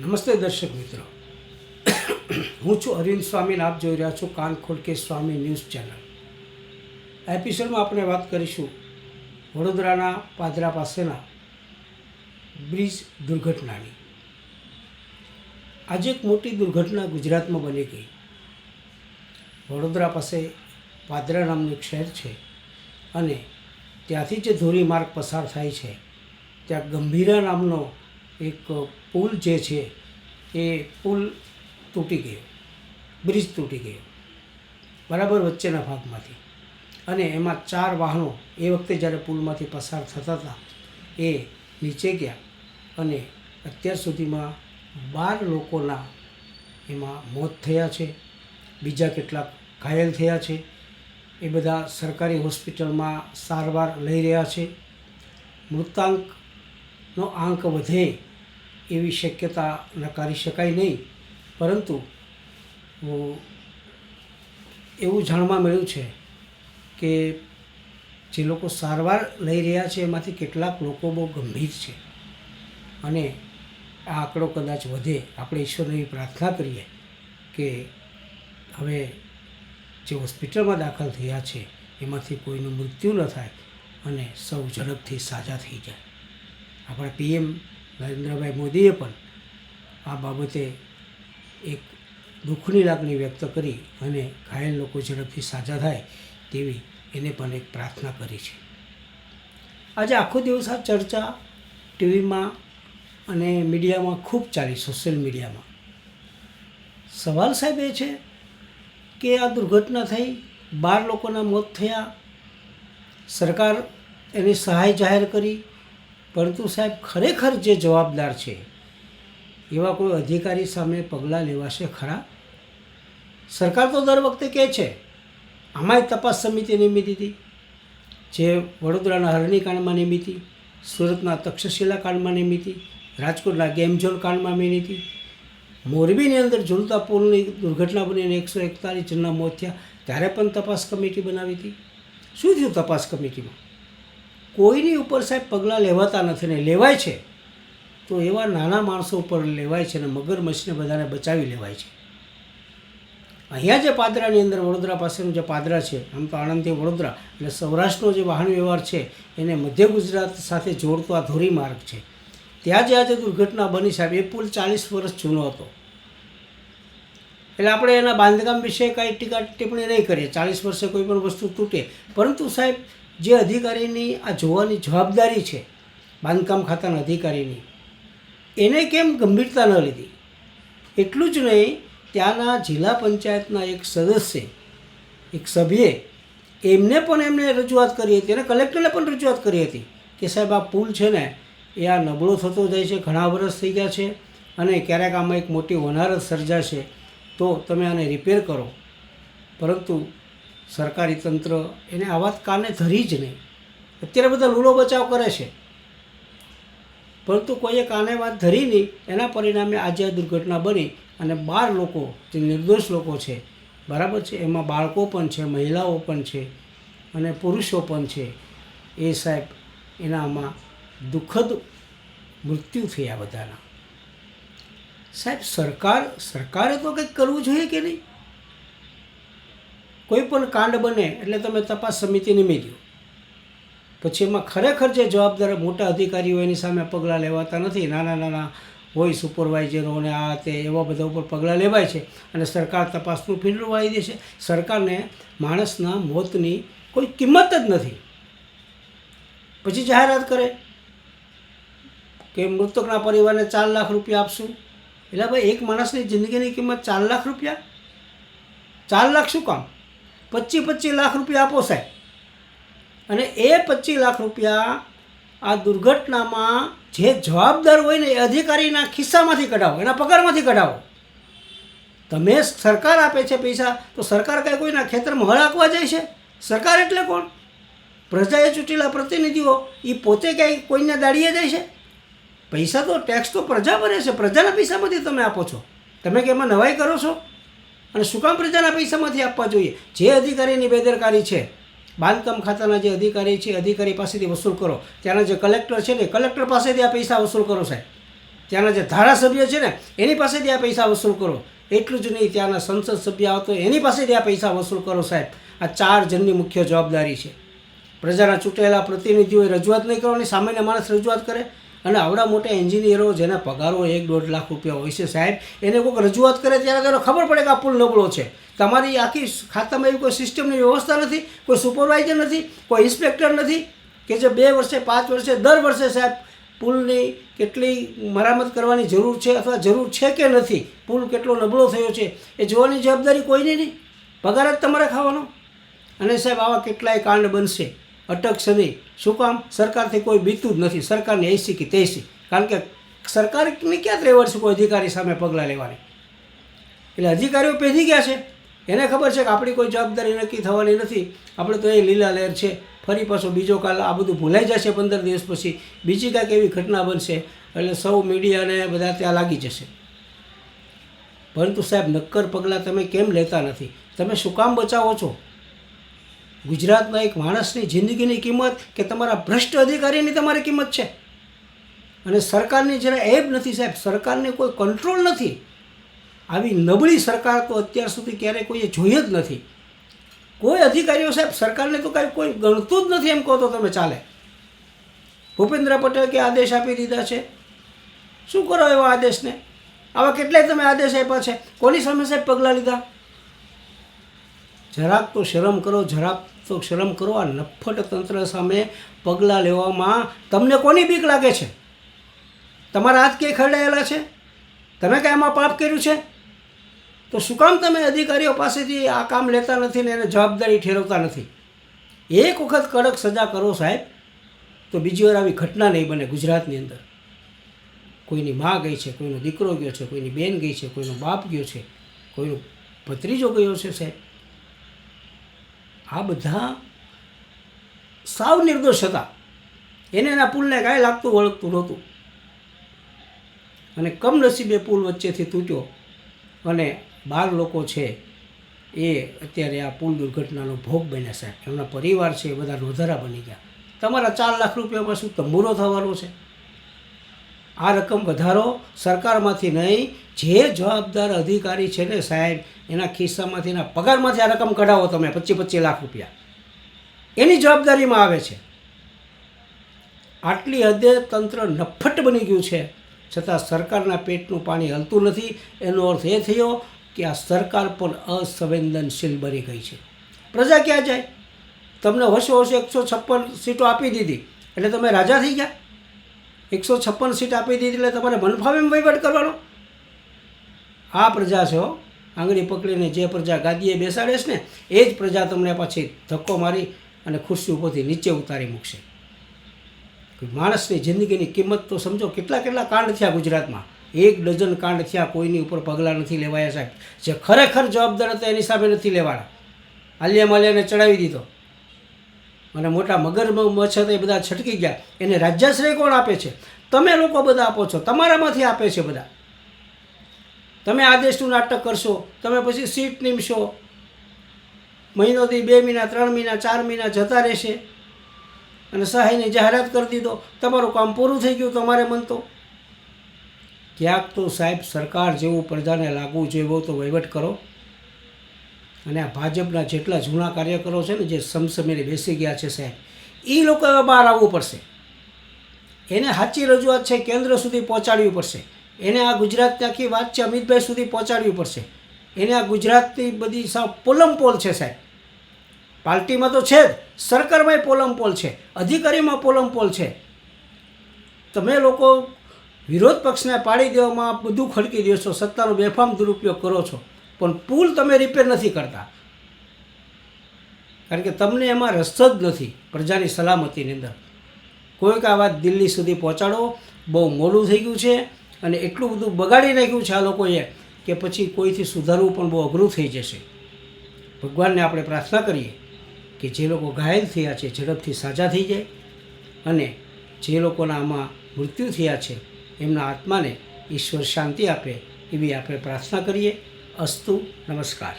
નમસ્તે દર્શક મિત્રો. હું છું અરવિંદ સ્વામી આપ જોઈ રહ્યા છો કાન ખોલકે સ્વામી ન્યૂઝ ચેનલ. એપિસોડમાં આપણે વાત કરીશું વડોદરાના પાદરા પાસેના બ્રિજ દુર્ઘટનાની. આજે એક મોટી દુર્ઘટના ગુજરાતમાં બની ગઈ. વડોદરા પાસે પાદરા નામનું એક શહેર છે અને ત્યાંથી જે ધોરીમાર્ગ પસાર થાય છે, ત્યાં ગંભીરા નામનો એક પુલ જે છે, એ પુલ તૂટી ગયો. બ્રિજ તૂટી ગયો. બરાબર વચ્ચેના ભાગમાંથી. અને એમાં ચાર વાહનો એ વખતે જ્યારે પુલમાંથી પસાર થતા હતા, એ નીચે ગયા અને અત્યાર સુધીમાં બાર લોકોના એમાં મોત થયા છે. બીજા કેટલાક ઘાયલ થયા છે. એ બધા સરકારી હોસ્પિટલમાં સારવાર લઈ રહ્યા છે. મૃતાંકનો આંક વધે એવી શક્યતા નકારી શકાય નહીં. પરંતુ એવું જાણવા મળ્યું છે કે જે લોકો સારવાર લઈ રહ્યા છે, એમાંથી કેટલાક લોકો બહુ ગંભીર છે. અને આ આંકડો કદાચ વધે, આપણે ઈશ્વરને એવી પ્રાર્થના કરીએ કે હવે જે હોસ્પિટલમાં દાખલ થયા છે, એમાંથી કોઈનું મૃત્યુ ન થાય અને સૌ ઝડપથી સાજા થઈ જાય. આપણા પીએમ નરેન્દ્રભાઈ મોદીએ પણ આ બાબતે એક દુઃખની લાગણી વ્યક્ત કરી અને ઘાયલ લોકો ઝડપથી સાજા થાય તેવી એને પણ એક પ્રાર્થના કરી છે. આજે આખો દિવસ આ ચર્ચા ટીવીમાં અને મીડિયામાં ખૂબ ચાલી, સોશિયલ મીડિયામાં. સવાલ સાહેબ એ છે કે આ દુર્ઘટના થઈ, બાર લોકોના મોત થયા, સરકાર એની સહાય જાહેર કરી પરંતુ સાહેબ, ખરેખર જે જવાબદાર છે, એવા કોઈ અધિકારી સામે પગલાં લેવાશે ખરા? સરકાર તો દર વખતે કહે છે, આમાંય તપાસ સમિતિ નિમિત્ત હતી, જે વડોદરાના હરણી કાંડમાં નિમિત સુરતના તક્ષશિલા કાંડમાં નિમિત રાજકોટના ગેમઝોન કાંડમાં નિમિત મોરબીની અંદર ઝૂલતા પુલની દુર્ઘટના બનીને એકસો એકતાલીસ જણના મોત થયા, ત્યારે પણ તપાસ કમિટી બનાવી હતી. શું થયું તપાસ કમિટીમાં? કોઈની ઉપર સાહેબ પગલાં લેવાતા નથી ને લેવાય છે, તો એવા નાના માણસો ઉપર લેવાય છે અને મગરમચ્છને બધાને બચાવી લેવાય છે. અહીંયા જે પાદરાની અંદર વડોદરા પાસેનું જે પાદરા છે, આમ તો આણંદથી વડોદરા, એટલે સૌરાષ્ટ્રનો જે વાહન વ્યવહાર છે, એને મધ્ય ગુજરાત સાથે જોડતો આ ધોરીમાર્ગ છે. ત્યાં જે આજે દુર્ઘટના બની સાહેબ, એ પુલ ચાલીસ વર્ષ જૂનો હતો. એટલે આપણે એના બાંધકામ વિશે કાંઈ ટીકા ટિપ્પણી નહીં કરીએ, ચાલીસ વર્ષે કોઈ પણ વસ્તુ તૂટે. પરંતુ સાહેબ જે અધિકારીની આ જોવાની જવાબદારી છે, બાંધકામ ખાતાના અધિકારીની, એને કેમ ગંભીરતા ન લીધી? એટલું જ નહીં, ત્યાંના જિલ્લા પંચાયતના એક સદસ્ય, એક સભ્યે એમને પણ એમને રજૂઆત કરી હતી અને કલેક્ટરને પણ રજૂઆત કરી હતી કે સાહેબ, આ પુલ છે ને, એ આ નબળો થતો જાય છે, ઘણા વર્ષ થઈ ગયા છે અને ક્યારેક આમાં એક મોટી વનારત સર્જાશે, તો તમે આને રિપેર કરો. પરંતુ સરકારી તંત્ર એને આ વાત કાને ધરી જ નહીં. અત્યારે બધા લૂલો બચાવ કરે છે. પરંતુ કોઈએ કાને વાત ધરી નહીં, એના પરિણામે આજે આ દુર્ઘટના બની અને બાર લોકો, જે નિર્દોષ લોકો છે, બરાબર છે, એમાં બાળકો પણ છે, મહિલાઓ પણ છે અને પુરુષો પણ છે, એ સાહેબ એનામાં દુઃખદ મૃત્યુ થયા બધાના. સાહેબ, સરકાર, સરકારે તો કંઈક કરવું જોઈએ કે નહીં? કોઈ પણ કાંડ બને એટલે તમે તપાસ સમિતિ નિમી દો પછી એમાં ખરેખર જે જવાબદાર મોટા અધિકારીઓ એની સામે પગલાં લેવાતા નથી, નાના નાના હોય સુપરવાઇઝરો ને આ તે એવા બધા ઉપર પગલાં લેવાય છે અને સરકાર તપાસનું ફીરડું વાળી દે છે. સરકારને માણસના મોતની કોઈ કિંમત જ નથી. પછી જાહેરાત કરે કે મૃતકના પરિવારને ચાર લાખ રૂપિયા આપશું. એટલે ભાઈ એક માણસની જિંદગીની કિંમત ચાર લાખ રૂપિયા? ચાર લાખ શું કામ? પચીસ પચીસ લાખ રૂપિયા આપો સાહેબ. અને એ પચીસ લાખ રૂપિયા આ દુર્ઘટનામાં જે જવાબદાર હોય ને એ અધિકારીના ખિસ્સામાંથી કઢાવો, એના પગારમાંથી કઢાવો. તમે સરકાર આપે છે પૈસા, તો સરકાર કાંઈ કોઈના ખેતરમાં હળ આપવા જાય છે? સરકાર એટલે કોણ? પ્રજાએ ચૂંટેલા પ્રતિનિધિઓ એ પોતે ક્યાંય કોઈને દાડીએ જાય છે? પૈસા તો ટેક્સ તો પ્રજા ભરે છે, પ્રજાના પૈસામાંથી તમે આપો છો. તમે કે એમાં નવાઈ કરો છો? અને શું કામ પ્રજાના પૈસામાંથી આપવા જોઈએ. જે અધિકારીની બેદરકારી છે, બાંધકામ ખાતાના જે અધિકારી છે, અધિકારી પાસેથી વસૂલ કરો. ત્યાંના જે કલેક્ટર છે ને, કલેક્ટર પાસેથી આ પૈસા વસૂલ કરો સાહેબ. ત્યાંના જે ધારાસભ્ય છે ને, એની પાસેથી આ પૈસા વસૂલ કરો. એટલું જ નહીં, ત્યાંના સંસદ સભ્ય આવતો એની પાસેથી આ પૈસા વસૂલ કરો સાહેબ. આ ચાર જણની મુખ્ય જવાબદારી છે. પ્રજાના ચૂંટાયેલા પ્રતિનિધિઓએ રજૂઆત નહીં કરવાની સામાન્ય માણસ રજૂઆત કરે. અને આવડા મોટા એન્જિનિયરો જેના પગારો એક દોઢ લાખ રૂપિયા હોય છે સાહેબ, એને કોઈક રજૂઆત કરે ત્યારે તેને ખબર પડે કે આ પુલ નબળો છે. તમારી આખી ખાતામાં એવી કોઈ સિસ્ટમની વ્યવસ્થા નથી, કોઈ સુપરવાઇઝર નથી, કોઈ ઇન્સ્પેક્ટર નથી કે જે બે વર્ષે, પાંચ વર્ષે, દર વર્ષે સાહેબ પુલની કેટલી મરામત કરવાની જરૂર છે અથવા જરૂર છે કે નથી? પુલ કેટલો નબળો થયો છે? એ જોવાની જવાબદારી કોઈની નહીં. પગાર જ તમારે ખાવાનો. અને સાહેબ આવા કેટલાય કાંડ બનશે. અટકશે નહીં શું કામ? સરકારથી કોઈ બીતું જ નથી. સરકારની એસી કે તેસી કારણ કે સરકારની ક્યાં ત્રેવડ છે કોઈ અધિકારી સામે પગલાં લેવાની? એટલે અધિકારીઓ પેધી ગયા છે. એને ખબર છે કે આપણી કોઈ જવાબદારી નક્કી થવાની નથી. આપણે તો એ લીલા લહેર છે. ફરી પાછો બીજો કાલ આ બધું ભૂલાઈ જશે પંદર દિવસ પછી. બીજી કાંઈક એવી ઘટના બનશે. એટલે સૌ મીડિયાને બધા ત્યાં લાગી જશે. પરંતુ સાહેબ, નક્કર પગલાં તમે કેમ લેતા નથી? તમે શું કામ બચાવો છો? ગુજરાતના એક માણસની જિંદગીની કિંમત કે તમારા ભ્રષ્ટ અધિકારીની તમારી કિંમત છે? અને સરકારની જરા એબ નથી સાહેબ, સરકારને કોઈ કંટ્રોલ નથી. આવી નબળી સરકાર તો અત્યાર સુધી ક્યારેય કોઈએ જોઈ જ નથી. કોઈ અધિકારીઓ સાહેબ, સરકારને તો કાંઈ કોઈ ગણતું જ નથી એમ કહો તો તમે ચાલે. ભૂપેન્દ્ર પટેલ કે આદેશ આપી દીધા છે. શું કરો એવા આદેશને? આવા કેટલાય તમે આદેશ આપ્યા છે. કોની સામે સાહેબ પગલાં લીધા? જરાક તો શરમ કરો, જરાક તો શરમ કરો. આ નફટ તંત્ર સામે પગલાં લેવામાં તમને કોની બીક લાગે છે? તમારા હાથ ક્યાંય ખરડાયેલા છે? તમે કાંઈ એમાં પાપ કર્યું છે? તો શું કામ તમે અધિકારીઓ પાસેથી આ કામ લેતા નથી ને એને જવાબદારી ઠેરવતા નથી? એક વખત કડક સજા કરો સાહેબ, તો બીજી વાર આવી ઘટના નહીં બને ગુજરાતની અંદર. કોઈની મા ગઈ છે, કોઈનો દીકરો ગયો છે, કોઈની બેન ગઈ છે, કોઈનો બાપ ગયો છે, કોઈનો ભત્રીજો ગયો છે સાહેબ. આ બધા સાવ નિર્દોષ હતા. એને એના પુલને કાંઈ લાગતું વળગતું નહોતું. અને કમનસીબે પુલ વચ્ચેથી તૂટ્યો અને બાર લોકો છે એ અત્યારે આ પુલ દુર્ઘટનાનો ભોગ બન્યા સાહેબ. એમના પરિવાર છે એ બધા રોધારા બની ગયા. તમારા ચાર લાખ રૂપિયામાં શું તંબુરો થવાનો છે? આ રકમ વધારો સરકારમાંથી નહીં, જે જવાબદાર અધિકારી છે ને સાહેબ, એના ખિસ્સામાંથી, એના પગારમાંથી આ રકમ કઢાવો તમે, પચીસ પચીસ લાખ રૂપિયા. એની જવાબદારીમાં આવે છે. આટલી હદે તંત્ર નફટ બની ગયું છે. છતાં સરકારના પેટનું પાણી હલતું નથી. એનો અર્થ એ થયો કે આ સરકાર પણ અસંવેદનશીલ બની ગઈ છે. પ્રજા ક્યાં જાય? તમને વર્ષો વર્ષે એકસો છપ્પન સીટો આપી દીધી. એટલે તમે રાજા થઈ ગયા? એકસો છપ્પન સીટ આપી દીધી એટલે તમારે મનફાવે એમ વહીવટ કરવાનો. આ પ્રજા છે આંગળી પકડીને જે પ્રજા ગાદીએ બેસાડે છે ને, એ જ પ્રજા તમને પછી ધક્કો મારી અને ખુરશી ઉપરથી નીચે ઉતારી મૂકશે. માણસની જિંદગીની કિંમત તો સમજો કેટલા કેટલા કાંડ થયા ગુજરાતમાં. એક ડઝન કાંડ થયા, કોઈની ઉપર પગલાં નથી લેવાયા સાહેબ. જે ખરેખર જવાબદાર હતા એની સામે નથી લેવાના. આલિયા માલિયાને ચડાવી દીધો. અને મોટા મગર મચ્છર એ બધા છટકી ગયા. એને રાજ્યાશ્રય કોણ આપે છે? તમે લોકો બધા આપો છો. તમારામાંથી આપે છે બધા. તમે આદેશનું નાટક કરશો, તમે પછી સીટ નીમશો. મહિનોથી બે મહિના, ત્રણ મહિના, ચાર મહિના જતા રહેશે. અને સહાયની જાહેરાત કરી દીધો. તમારું કામ પૂરું થઈ ગયું તમારે મન તો. ક્યાંક તો સાહેબ સરકાર જેવું પ્રજાને લાગવું જોઈએ તો વહીવટ કરો. અને આ ભાજપના જેટલા જૂના કાર્યકરો છે ને જે સમસમીને બેસી ગયા છે સાહેબ એ લોકો બહાર આવવું પડશે. એને સાચી રજૂઆત છે કેન્દ્ર સુધી પહોંચાડવી પડશે. એને આ ગુજરાતની આખી વાત છે અમિતભાઈ સુધી પહોંચાડવી પડશે. એને આ ગુજરાતની બધી સાવ પોલમપોલ છે સાહેબ. પાર્ટીમાં તો છે જ સરકારમાં પોલમપોલ છે, અધિકારીમાં પોલમપોલ છે. તમે લોકો વિરોધ પક્ષને પાડી દેવામાં બધું ખડકી દો છો સત્તાનો બેફામ દુરુપયોગ કરો છો. પણ પુલ તમે રિપેર નથી કરતા. કારણ કે તમને એમાં રસ જ નથી પ્રજાની સલામતીની અંદર. કોઈક આ વાત દિલ્હી સુધી પહોંચાડો, બહુ મોડું થઈ ગયું છે અને એટલું બધું બગાડી નાખ્યું છે આ લોકોએ કે પછી કોઈથી સુધારવું પણ બહુ અઘરું થઈ જશે. ભગવાનને આપણે પ્રાર્થના કરીએ કે જે લોકો ઘાયલ થયા છે, ઝડપથી સાજા થઈ જાય અને જે લોકોના આમાં મૃત્યુ થયા છે, એમના આત્માને ઈશ્વર શાંતિ આપે એવી આપણે પ્રાર્થના કરીએ. અસ્તુ નમસ્કાર.